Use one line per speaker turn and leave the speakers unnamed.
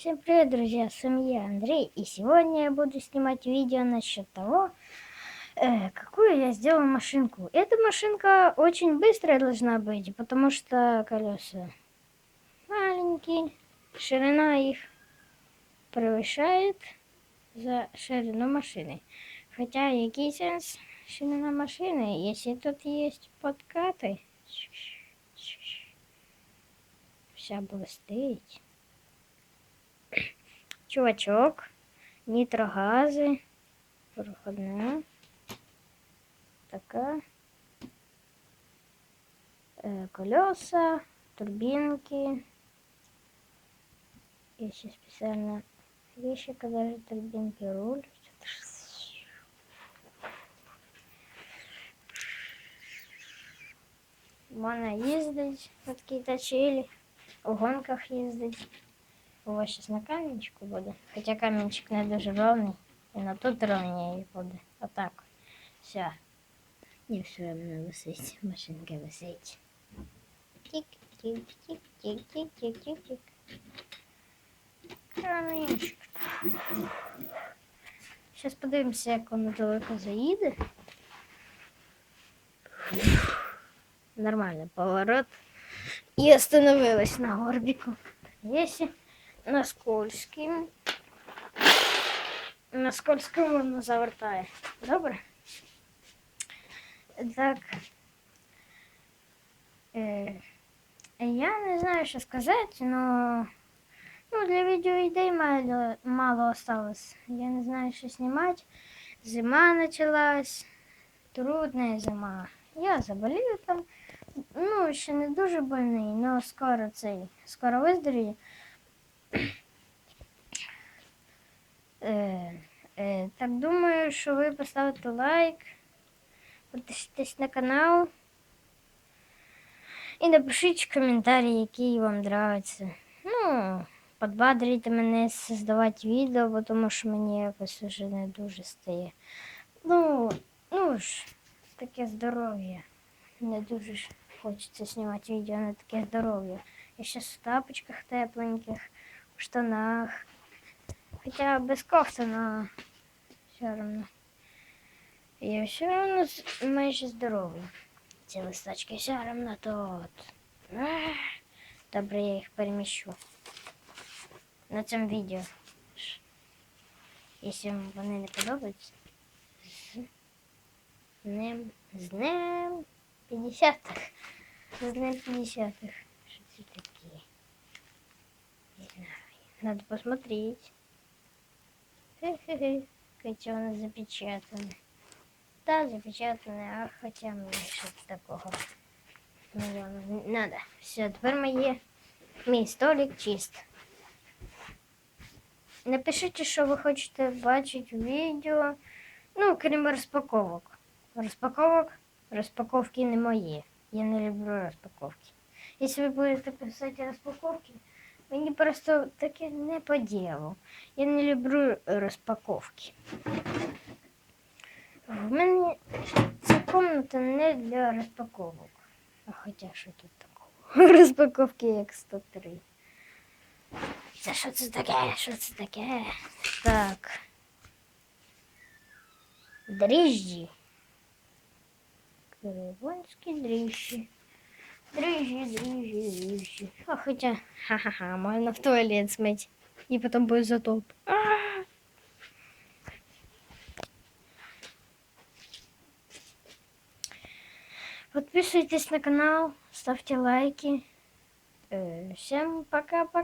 Всем привет, друзья, с вами я, Андрей, и сегодня я буду снимать видео насчет того, э, какую я сделал машинку. Эта машинка очень быстрая должна быть, потому что колеса маленькие, ширина их превышает за ширину машины. Хотя який сенс ширина машины, если тут есть подкаты? Вся блестить Чувачок, нітрогази, проходна, така, э, колеса, турбинки. Еще специально вещи, когда же турбинки руль. Можна їздить, такі точили, у гонках їздить. У вас зараз на камінчику буде. Хоча камінчик не дуже ровний. І на тут ровніше буде. Отак. Все. І все мене висить. Машинка висить. Тік-тік-тік-тік-тік-тік-тік-тік. Камінчик. Зараз подивимося, як воно далеко заїде. Нормальный поворот. И остановилась на горбику. Если на скользким. На скользкому воно завертає. Добре? Так. Е, я не знаю, що сказати, но ну, для відео ідей мало, мало осталось. Я не знаю, що знімати. Зима началась. Трудная зима. Я заболів там. Ну, ще не дуже больний, але скоро цей, скоро виздоровію. Е, е, так думаю, що ви поставите лайк, підпишитесь на канал і напишіть коментарі, який вам подобається. Ну, подбадрите мене создавати відео, тому що мені якось вже не дуже стає. Ну, ну ж, таке здоров'я. Не дуже ж хочеться знімати відео на таке здоров'я. Я зараз в тапочках тепленьких, штанах. Хоча без кофти, но все равно. Я все равно майже здоровий. Ці листочки все равно тут. Добре, я їх переміщу. На цьому. Ш- Якщо вам вони не подобаються. З днем, з днем 50-х. З днем 50-х. Надо посмотреть. Хе-хе-хе. Хотя у нас запечатано. Да, запечатано, а хотя мне что-то такого. миллиона не надо. Все, тепер моє. Мій столик чист. Напишіть, що ви хочете бачити в відео. Ну, крім розпаковок. Розпаковок, розпаковки не мої. Я не люблю розпаковки. Якщо ви будете писати розпаковки, мені просто таке не по. Я не люблю розпаковки. В мене ця комната не для розпаковок. А хоча що тут такого? Розпаковки як 103. Це що це таке? Що це таке? Так. Дріжджі. Кривонські дріжджі. Дріжджі, дріжджі, дріжджі. А хоча, ха-ха-ха, можна в туалет смыть. И потом будет затоп. А! Подписывайтесь на канал, ставьте лайки. Э, Всем пока-пока.